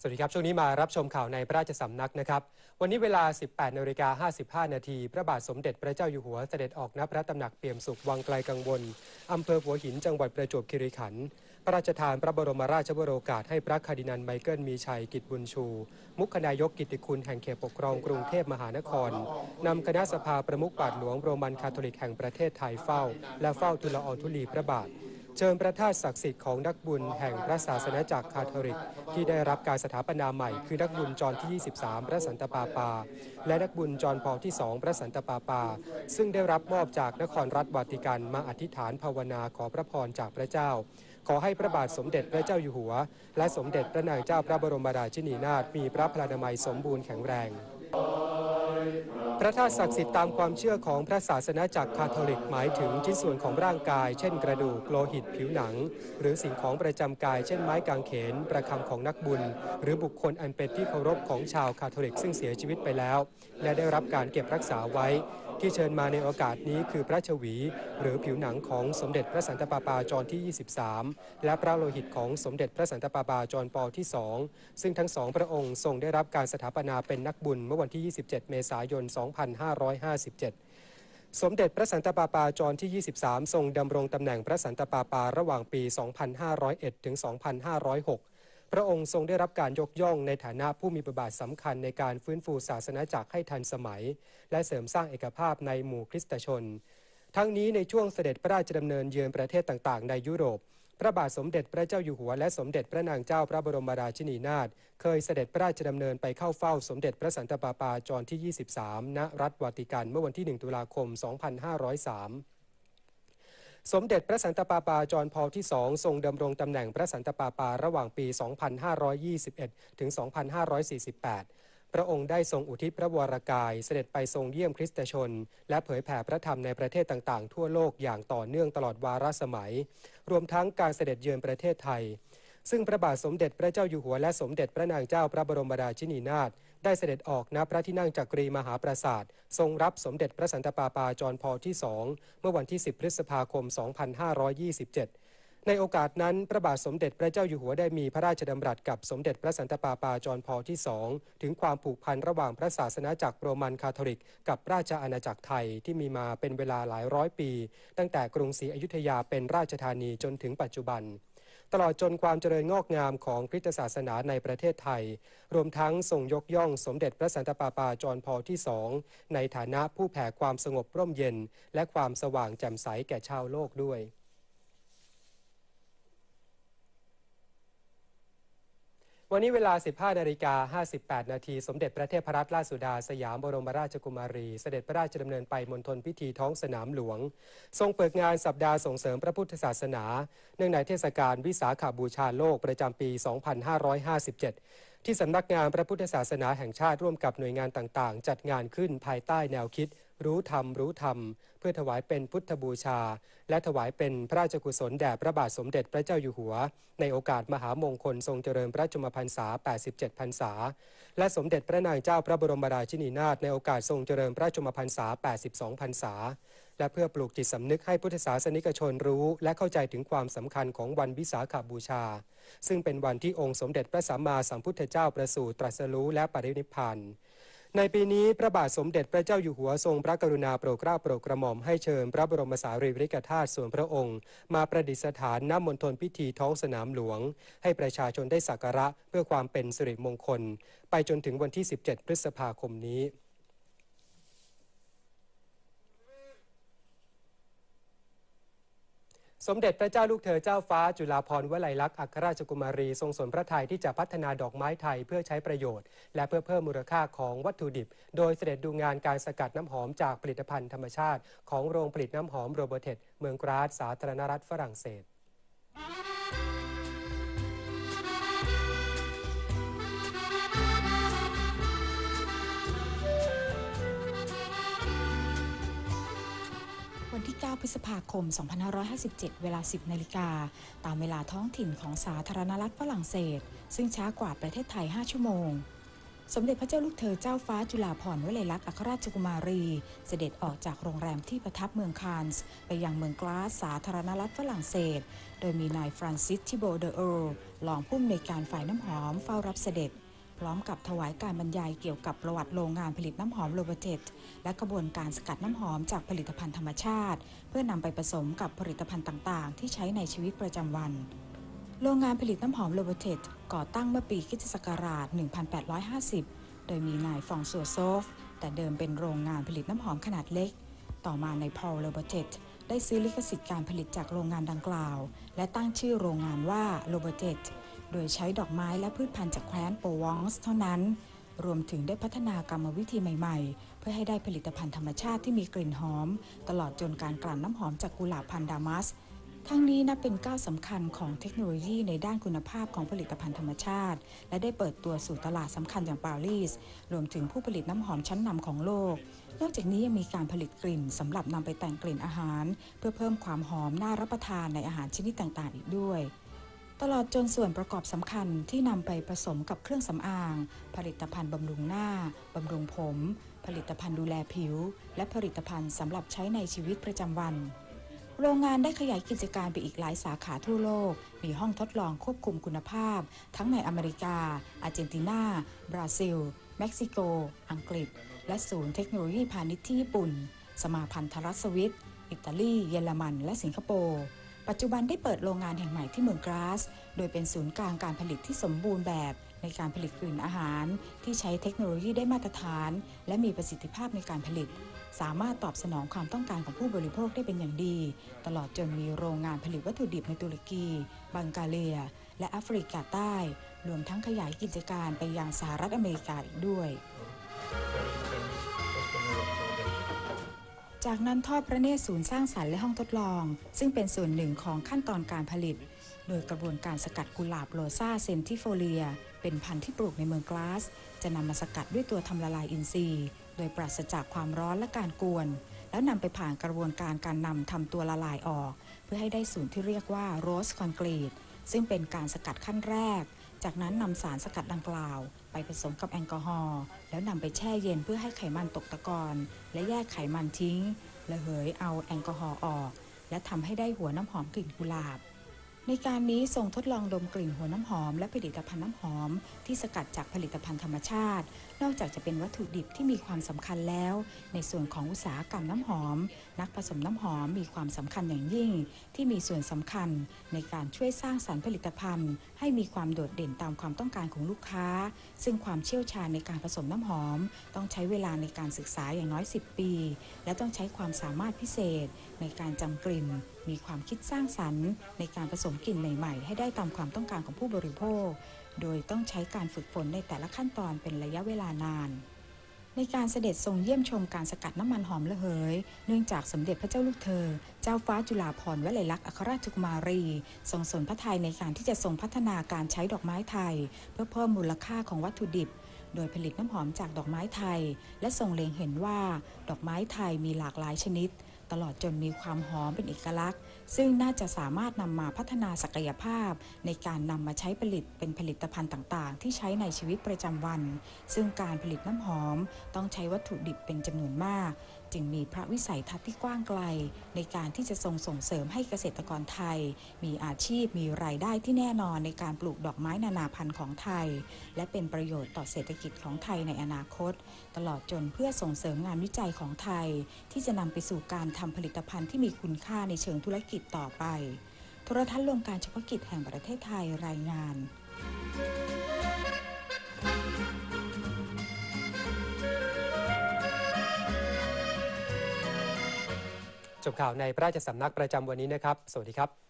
สวัสดีครับ ช่วงนี้มารับชมข่าวในพระราชสำนักนะครับ วันนี้เวลา 18นาฬิกา55 นาที พระบาทสมเด็จพระเจ้าอยู่หัวเสด็จออกณพระตำหนักเปี่ยมสุขวังไกลกังวลอำเภอหัวหินจังหวัดประจวบคีรีขันธ์พระราชทานพระบรมราชวโรกาสให้พระคาดินันไมเคิลมีชัยกิจบุญชู มุขนายกกิติคุณแห่งเขตปกครองกรุงเทพมหานครนำคณะสภาประมุขบาทหลวงโรมันคาทอลิกแห่งประเทศไทยเฝ้า และเฝ้าทูลอองธุลีพระบาท เชิญพระธาตุศักดิ์สิทธิ์ของนักบุญแห่งพระศาสนาจักรคาทอลิก ที่ได้รับการสถาปนาใหม่ คือนักบุญจอนที่ 23 พระสันตะปาปา และนักบุญจอนพอที่ 2 พระสันตะปาปา ซึ่งได้รับมอบจากนครรัฐวาติกันมาอธิษฐานภาวนาขอพระพรจากพระเจ้า ขอให้พระบาทสมเด็จพระเจ้าอยู่หัว และสมเด็จพระนางเจ้าพระบรมราชินีนาถมีพระพลานามัยสมบูรณ์แข็งแรง พระธาตุศักดิ์สิทธิ์ตามความเชื่อของพระศาสนาจักรคาทอลิกหมายถึงชิ้นส่วนของร่างกาย เช่นกระดูกโลหิตผิวหนัง หรือสิ่งของประจำกาย เช่นไม้กางเขน ประคำของนักบุญ หรือบุคคลอันเป็นที่เคารพของชาวคาทอลิกซึ่งเสียชีวิตไปแล้ว และได้รับการเก็บรักษาไว้ ที่เชิญมาในโอกาสนี้คือพระชวี หรือผิวหนังของสมเด็จพระสันตะปาปาจอห์นที่ 23 และพระโลหิตของสมเด็จพระสันตะปาปาจอห์นปอที่2ซึ่งทั้งสองพระองค์ทรงได้รับการสถาปนาเป็นนักบุญเมื่อวันที่ 27 เมษายน 2557สมเด็จพระสันตะปาปาจอห์นที่ 23 ทรงดำรงตำแหน่งพระสันตะปาปาระหว่างปี 2501 ถึง 2506 พระองค์ทรงได้รับการยกย่องในฐานะผู้มีบทบาทสำคัญในการฟื้นฟูศาสนาจักรให้ทันสมัย และเสริมสร้างเอกภาพในหมู่คริสตชน ทั้งนี้ในช่วงเสด็จพระราชดำเนินเยือนประเทศต่างๆ ในยุโรป พระบาทสมเด็จพระเจ้าอยู่หัว และสมเด็จพระนางเจ้าพระบรมราชินีนาถเคยเสด็จพระราชดำเนินไปเข้าเฝ้าสมเด็จพระสันตะปาปาจอห์นที่ 23 ณ รัฐวาติกันเมื่อวันที่ 1 ตุลาคม 2503 สมเด็จพระสันตะปาปาจอห์นพอลที่ 2 ทรงดำรงตำแหน่งพระสันตะปาปาระหว่างปี 2521 ถึง 2548 พระองค์ได้ทรงอุทิศพระวรากายเสด็จไปทรงเยี่ยมคริสตชน และเผยแผ่พระธรรมในประเทศต่างๆ ทั่วโลกอย่างต่อเนื่องตลอดวาระสมัย รวมทั้งการเสด็จเยือนประเทศไทย ซึ่งพระบาทสมเด็จพระเจ้าอยู่หัวและสมเด็จพระนางเจ้าพระบรมราชินีนาถ ได้เสด็จออกณพระที่นั่งจักรีมหาปราสาท ทรงรับสมเด็จพระสันตะปาปาจอห์นพอลที่2เมื่อวันที่ 10 พฤษภาคม 2527ในโอกาสนั้นพระบาทสมเด็จพระเจ้าอยู่หัวได้มีพระราชดำรัสกับสมเด็จพระสันตะปาปาจอห์นพอลที่2ถึงความผูกพันระหว่างพระศาสนาจักรโรมันคาทอลิก กับราชอาณาจักรไทยที่มีมาเป็นเวลาหลายร้อยปี ตั้งแต่กรุงศรีอยุธยาเป็นราชธานีจนถึงปัจจุบัน ตลอดจนความเจริญงอกงามของคริสตศาสนาในประเทศไทย รวมทั้งทรงยกย่องสมเด็จพระสันตะปาปาจอห์นพอลที่สองในฐานะผู้แผ่ความสงบร่มเย็น และความสว่างแจ่มใสแก่ชาวโลกด้วย วันนี้เวลา 15 นาฬิกา 58 นาที สมเด็จพระเทพรัตนราชสุดา สยามบรมราชกุมารี เสด็จพระราชดำเนินไปมณฑลพิธีท้องสนามหลวง ทรงเปิดงานสัปดาห์ส่งเสริมพระพุทธศาสนา เนื่องในเทศกาลวิสาขาบูชาโลกประจำปี 2557 ที่สำนักงานพระพุทธศาสนาแห่งชาติร่วมกับหน่วยงานต่างๆ จัดงานขึ้นภายใต้แนวคิด รู้ธรรมรู้ธรรม เพื่อถวายเป็นพุทธบูชา และถวายเป็นพระราชกุศลแด่พระบาทสมเด็จพระเจ้าอยู่หัว ในโอกาสมหามงคลทรงเจริญพระชมพรรษา 87 พรรษา และสมเด็จพระนางเจ้าพระบรมราชินีนาถในโอกาสทรงเจริญพระชมพรรษา 82 พรรษา และเพื่อปลูกจิตสำนึกให้พุทธศาสนิกชนรู้ และเข้าใจถึงความสำคัญของวันวิสาขบูชา ซึ่งเป็นวันที่องค์สมเด็จพระสัมมาสัมพุทธเจ้าประสูติตรัสรู้และปรินิพพาน ในปีนี้พระบาทสมเด็จพระเจ้าอยู่หัวทรงพระกรุณาโปรดเกล้าโปรดกระหม่อมให้เชิญพระบรมสารีริกธาตุส่วนพระองค์ มาประดิษฐานณมณฑลพิธีท้องสนามหลวง ให้ประชาชนได้สักการะเพื่อความเป็นสิริมงคล ไปจนถึงวันที่ 17 พฤษภาคมนี้ สมเด็จพระเจ้าลูกเธอเจ้าฟ้าจุฬาภรณ์วลัยลักษณ์อัครราชกุมารี ทรงสนพระทัยที่จะพัฒนาดอกไม้ไทยเพื่อใช้ประโยชน์ และเพื่อเพิ่มมูลค่าของวัตถุดิบ โดยเสด็จดูงานการสกัดน้ำหอมจากผลิตภัณฑ์ธรรมชาติ ของโรงผลิตน้ำหอมโรเบอร์เทตเมืองกราสสาธารณรัฐฝรั่งเศส 9 พฤษภาคม 2557 เวลา 10 นาฬิกา ตามเวลาท้องถิ่นของสาธารณรัฐฝรั่งเศส ซึ่งช้ากว่าประเทศไทย 5 ชั่วโมง สมเด็จพระเจ้าลูกเธอเจ้าฟ้าจุฬาภรณ์วลัยลักษณ์อัครราชกุมารี เสด็จออกจากโรงแรมที่ประทับเมืองคานส์ ไปยังเมืองกลาสสาธารณรัฐฝรั่งเศส โดยมีนายฟรานซิสทิโบเดอเออร์รองผู้อำนวยการฝ่ายน้ำหอมเฝ้ารับเสด็จ พร้อมกับถวายการบรรยายเกี่ยวกับประวัติโรงงานผลิตน้ำหอมโรเบเตตและกระบวนการสกัดน้ำหอมจากผลิตภัณฑ์ธรรมชาติ เพื่อนำไปผสมกับผลิตภัณฑ์ต่างๆ ที่ใช้ในชีวิตประจำวัน โรงงานผลิตน้ำหอมโรเบเตตก่อตั้งเมื่อปีคริสตศักราช 1850 โดยมีนายฟองซัวโซฟ แต่เดิมเป็นโรงงานผลิตน้ำหอมขนาดเล็ก ต่อมาในพอลโรเบเตตได้ซื้อลิขสิทธิ์การผลิตจากโรงงานดังกล่าว และตั้งชื่อโรงงานว่าโรเบเตต โดยใช้ดอกไม้และพืชพันธุ์จากแคว้นโปวองส์เท่านั้น รวมถึงได้พัฒนากรรมวิธีใหม่ๆ เพื่อให้ได้ผลิตภัณฑ์ธรรมชาติที่มีกลิ่นหอม ตลอดจนการกลั่นน้ำหอมจากกุหลาบพันธุ์ดามัส ทั้งนี้นับเป็นก้าวสำคัญของเทคโนโลยีในด้านคุณภาพของผลิตภัณฑ์ธรรมชาติ และได้เปิดตัวสู่ตลาดสำคัญอย่างปารีส รวมถึงผู้ผลิตน้ำหอมชั้นนำของโลก นอกจากนี้ยังมีการผลิตกลิ่นสำหรับนำไปแต่งกลิ่นอาหาร เพื่อเพิ่มความหอมน่ารับประทานในอาหารชนิดต่างๆ อีกด้วย ตลอดจนส่วนประกอบสำคัญที่นำไปผสมกับเครื่องสำอาง ผลิตภัณฑ์บำรุงหน้า บำรุงผม ผลิตภัณฑ์ดูแลผิว และผลิตภัณฑ์สำหรับใช้ในชีวิตประจำวัน โรงงานได้ขยายกิจการไปอีกหลายสาขาทั่วโลก มีห้องทดลองควบคุมคุณภาพ ทั้งในอเมริกา อาร์เจนตินา บราซิล เม็กซิโก อังกฤษ และศูนย์เทคโนโลยีพาณิชย์ที่ญี่ปุ่น สมาพันธรัฐสวิต อิตาลี เยอรมัน และสิงคโปร์ ปัจจุบันได้เปิดโรงงานแห่งใหม่ที่เมืองกราส โดยเป็นศูนย์กลางการผลิตที่สมบูรณ์แบบในการผลิตกลิ่นอาหาร ที่ใช้เทคโนโลยีได้มาตรฐาน และมีประสิทธิภาพในการผลิต สามารถตอบสนองความต้องการของผู้บริโภคได้เป็นอย่างดี ตลอดจนมีโรงงานผลิตวัตถุดิบในตุรกี บังกาเลีย และแอฟริกาใต้ รวมทั้งขยายกิจการไปยังสหรัฐอเมริกาอีกด้วย จากนั้นทอดพระเนตรศูนย์สร้างสรรค์และห้องทดลอง ซึ่งเป็นส่วนหนึ่งของขั้นตอนการผลิต โดยกระบวนการสกัดกุหลาบโรซาเซนติโฟเลีย เป็นพันธุ์ที่ปลูกในเมืองกลาส จะนำมาสกัดด้วยตัวทำละลายอินทรีย์ โดยปราศจากความร้อนและการกวน แล้วนำไปผ่านกระบวนการการนำทำตัวละลายออก เพื่อให้ได้สูตรที่เรียกว่าโรสคอนกรีตซึ่งเป็นการสกัดขั้นแรก จากนั้นนำสารสกัดดังกล่าว ไปผสมกับแอลกอฮอล์แล้วนำไปแช่เย็นเพื่อให้ไขมันตกตะกอนและแยกไขมันทิ้งระเหยเอาแอลกอฮอล์ออก และทำให้ได้หัวน้ำหอมกลิ่นกุหลาบ ในการนี้ทรงทดลองดมกลิ่นหัวน้ำหอม และผลิตภัณฑ์น้ำหอม ที่สกัดจากผลิตภัณฑ์ธรรมชาตินอกจากจะเป็นวัตถุดิบที่มีความสำคัญแล้ว ในส่วนของอุตสาหกรรมน้ำหอม นักผสมน้ำหอมมีความสำคัญอย่างยิ่ง ที่มีส่วนสำคัญในการช่วยสร้างสรรค์ผลิตภัณฑ์ ให้มีความโดดเด่นตามความต้องการของลูกค้า ซึ่งความเชี่ยวชาญในการผสมน้ำหอม ต้องใช้เวลาในการศึกษาอย่างน้อย 10 ปี และต้องใช้ความสามารถพิเศษ ในการจำกลิ่น มีความคิดสร้างสรรค์ ในการผสมกลิ่นใหม่ ๆ ให้ได้ตามความต้องการของผู้บริโภค โดยต้องใช้การฝึกฝนในแต่ละขั้นตอนเป็นระยะเวลานาน ในการเสด็จทรงเยี่ยมชมการสกัดน้ำมันหอมระเหย เนื่องจากสมเด็จพระเจ้าลูกเธอ เจ้าฟ้าจุฬาภรณ์วลัยลักษณ์อัครราชกุมารี ทรงสนพระทัยในการที่จะทรงพัฒนาการใช้ดอกไม้ไทย เพื่อเพิ่มมูลค่าของวัตถุดิบโดยผลิตน้ำหอมจากดอกไม้ไทย และทรงเล็งเห็นว่า ดอกไม้ไทยมีหลากหลายชนิด ตลอดจนมีความหอมเป็นเอกลักษณ์ ซึ่งน่าจะสามารถนำมาพัฒนาศักยภาพ ในการนำมาใช้ผลิตเป็นผลิตภัณฑ์ต่างๆ ที่ใช้ในชีวิตประจำวัน ซึ่งการผลิตน้ำหอมต้องใช้วัตถุดิบเป็นจำนวนมากจึงมีพระวิสัยทัศน์ที่กว้างไกล ในการที่จะทรงส่งเสริมให้เกษตรกรไทย มีอาชีพมีรายได้ที่แน่นอนในการปลูกดอกไม้นานาพันธุ์ของไทย และเป็นประโยชน์ต่อเศรษฐกิจของไทยในอนาคต ตลอดจนเพื่อส่งเสริมงานวิจัยของไทย ที่จะนำไปสู่การทำผลิตภัณฑ์ที่มีคุณค่าในเชิงธุรกิจต่อไปโทรทัศน์รวมการเฉพาะกิจแห่งประเทศไทยรายงาน จบข่าวในพระราชสำนักประจำวันนี้นะครับ สวัสดีครับ